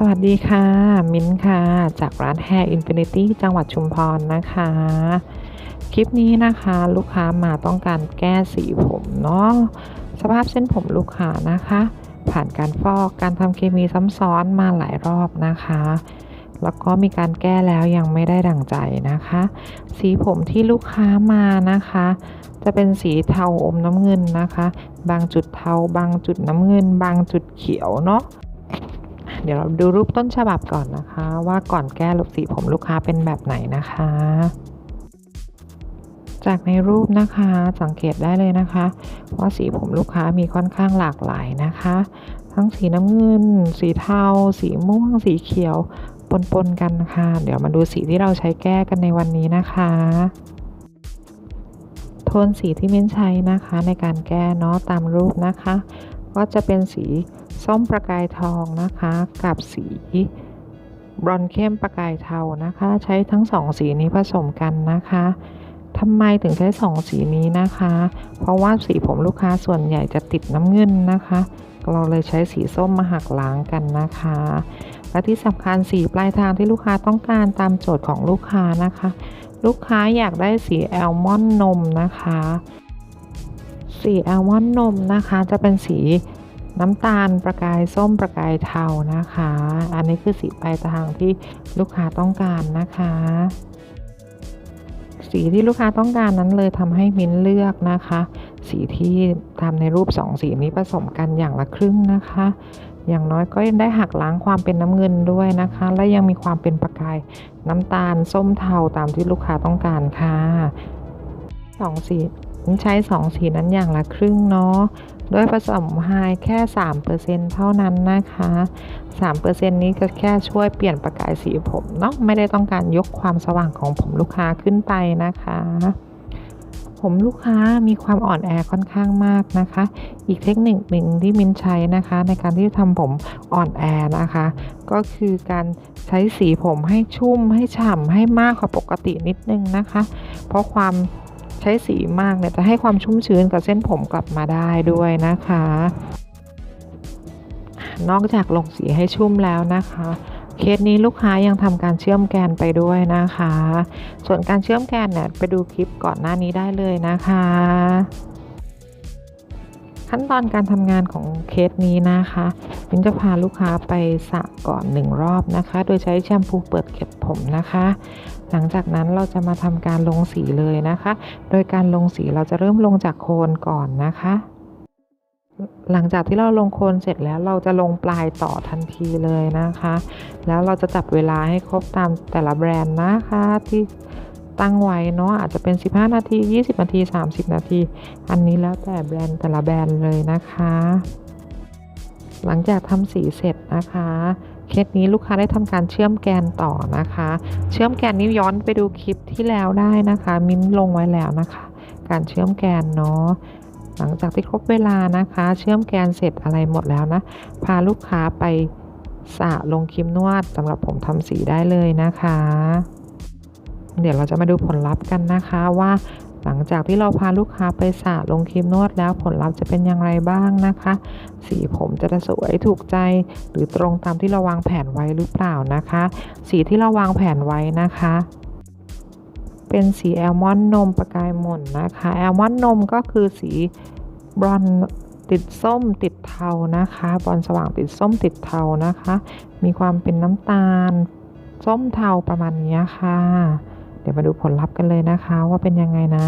สวัสดีค่ะ มิ้นค่ะ จากร้าน Hair Infinity จังหวัดชุมพรนะคะ คลิปนี้นะคะลูกค้ามาต้องการแก้สีผมเนาะสภาพเส้นผมลูกค้านะคะ ผ่านการฟอกการทำเคมีซ้ำซ้อนมาหลายรอบนะคะ แล้วก็มีการแก้แล้วยังไม่ได้ดั่งใจนะคะ สีผมที่ลูกค้ามานะคะ จะเป็นสีเทาอมน้ำเงินนะคะ บางจุดเทา บางจุดน้ำเงิน บางจุดเขียวเนาะ เดี๋ยวเราดูรูปต้นฉบับก่อนนะคะ ว่าก่อนแก้ลูกสีผมลูกค้าเป็นแบบไหนนะคะ จากในรูปนะคะสังเกตได้เลยนะคะ ว่าสีผมลูกค้ามีค่อนข้างหลากหลายนะคะ ทั้งสีน้ำเงิน สีเทา สีม่วง สีเขียวปนๆกันค่ะ เดี๋ยวมาดูสีที่เราใช้แก้กันในวันนี้นะคะโทนสีที่เม้นใช้นะคะในการแก้เนาะตามรูปนะคะ ก็จะเป็นสีส้มประกายทองนะคะ กับสีบรอนซ์เข้มประกายเทานะคะ ใช้ทั้งสองสีนี้ผสมกันนะคะทำไมถึงใช้สองสีนี้นะคะ เพราะว่าสีผมลูกค้าส่วนใหญ่จะติดน้ำเงินนะคะ เราเลยใช้สีส้มมาหักล้างกันนะคะ และที่สำคัญสีปลายทางที่ลูกค้าต้องการตามโจทย์ของลูกค้านะคะ ลูกค้าอยากได้สีแอลมอนด์นมนะคะ สีแอลมอนด์นมนะคะ จะเป็นสีน้ำตาลประกายส้มประกายเทานะคะ อันนี้คือสีปลายทางที่ลูกค้าต้องการนะคะ สีที่ลูกค้าต้องการนั้นเลยทำให้มิ้นเลือกนะคะ สีที่ทำในรูปสองสีนี้ผสมกันอย่างละครึ่งนะคะ อย่างน้อยก็ยังได้หักล้างความเป็นน้ำเงินด้วยนะคะ และยังมีความเป็นประกายน้ำตาลส้มเทาตามที่ลูกค้าต้องการค่ะสองสี ใช้สองสีนั้นอย่างละครึ่งเนาะโดยผสมไฮแค่ 3%เท่านั้นนะคะ 3%นี้ก็แค่ช่วยเปลี่ยนประกายสีผมเนาะไม่ได้ต้องการยกความสว่างของผมลูกค้าขึ้นไปนะคะ ผมลูกค้ามีความอ่อนแอค่อนข้างมากนะคะ อีกเทคนิคหนึ่งที่มินใช้นะคะ ในการที่ทำผมอ่อนแอนะคะ ก็คือการใช้สีผมให้ชุ่มให้ฉ่ำให้มากกว่าปกตินิดนึงนะคะ เพราะความ ใช้สีมากเนี่ยจะให้ความชุ่มชื้นกับเส้นผมกลับมาได้ด้วยนะคะ นอกจากลงสีให้ชุ่มแล้วนะคะเคสนี้ลูกค้ายังทำการเชื่อมแกนไปด้วยนะคะ ส่วนการเชื่อมแกนเนี่ยไปดูคลิปก่อนหน้านี้ได้เลยนะคะ ขั้นตอนการทำงานของเคสนี้นะคะมินจะพาลูกค้าไปสระก่อนหนึ่งรอบนะคะ โดยใช้แชมพูเปิดเก็บผมนะคะ หลังจากนั้นเราจะมาทำการลงสีเลยนะคะ โดยการลงสีเราจะเริ่มลงจากโคนก่อนนะคะ หลังจากที่เราลงโคนเสร็จแล้วเราจะลงปลายต่อทันทีเลยนะคะ แล้วเราจะจับเวลาให้ครบตามแต่ละแบรนด์นะคะที่ตั้งไว้เนาะอาจจะเป็น 15 นาที 20 นาที 30 นาที อันนี้แล้วแต่แบรนด์แต่ละแบรนด์เลยนะคะ หลังจากทำสีเสร็จนะคะ เคสนี้ลูกค้าได้ทำการเชื่อมแกนต่อนะคะ เชื่อมแกนนี้ย้อนไปดูคลิปที่แล้วได้นะคะ มิ้นลงไว้แล้วนะคะ การเชื่อมแกนเนาะหลังจากที่ครบเวลานะคะ เชื่อมแกนเสร็จอะไรหมดแล้วนะ พาลูกค้าไปสระลงครีมนวดสำหรับผมทำสีได้เลยนะคะ เดี๋ยวเราจะมาดูผลลัพธ์กันนะคะว่า หลังจากที่เราพาลูกค้าไปสระลงครีมนวดแล้วผลลัพธ์จะเป็นอย่างไรบ้างนะคะ สีผมจะสวยถูกใจ หรือตรงตามที่เราวางแผนไว้หรือเปล่านะคะ สีที่เราวางแผนไว้นะคะ เป็นสีแอลมอนด์นมประกายหม่นนะคะแอลมอนด์นมก็คือสีบรอนติดส้มติดเทานะคะบอลสว่างติดส้มติดเทานะคะ มีความเป็นน้ำตาล ส้มเทาประมาณนี้ค่ะ ดี๋ยวมาดูผลลัพธ์กันเลยนะคะว่าเป็นยังไงนะ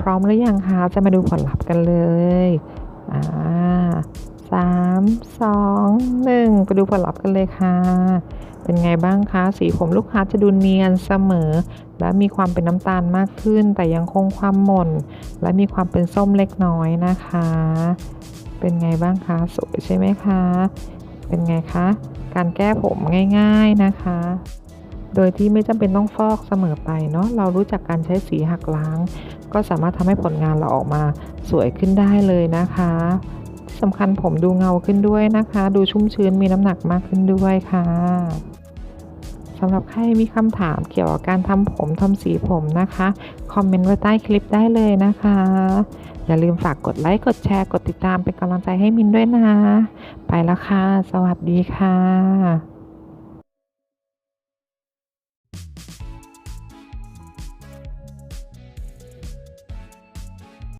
พร้อมหรือยังคะจะมาดูผลลัพธ์กันเลยอ่าสามสองหนึ่งไปดูผลลัพธ์กันเลยค่ะ เป็นไงบ้างคะ สีผมลูกค้าจะดูเนียนเสมอ และมีความเป็นน้ำตาลมากขึ้น แต่ยังคงความหม่น และมีความเป็นส้มเล็กน้อยนะคะ เป็นไงบ้างคะ สวยใช่ไหมคะ เป็นไงคะ การแก้ผมง่าย ๆนะคะ โดยที่ไม่จำเป็นต้องฟอกเสมอไปเนาะเรารู้จักการใช้สีหักล้าง ก็สามารถทำให้ผลงานเราออกมาสวยขึ้นได้เลยนะคะที่สำคัญผมดูเงาขึ้นด้วยนะคะ ดูชุ่มชื้นมีน้ำหนักมากขึ้นด้วยค่ะสำหรับใครมีคำถามเกี่ยวกับการทำผมทำสีผมนะคะ คอมเมนต์ไว้ใต้คลิปได้เลยนะคะ อย่าลืมฝากกดไลค์กดแชร์กดติดตามเป็นกำลังใจให้มินด้วยนะ ไปแล้วค่ะ สวัสดีค่ะ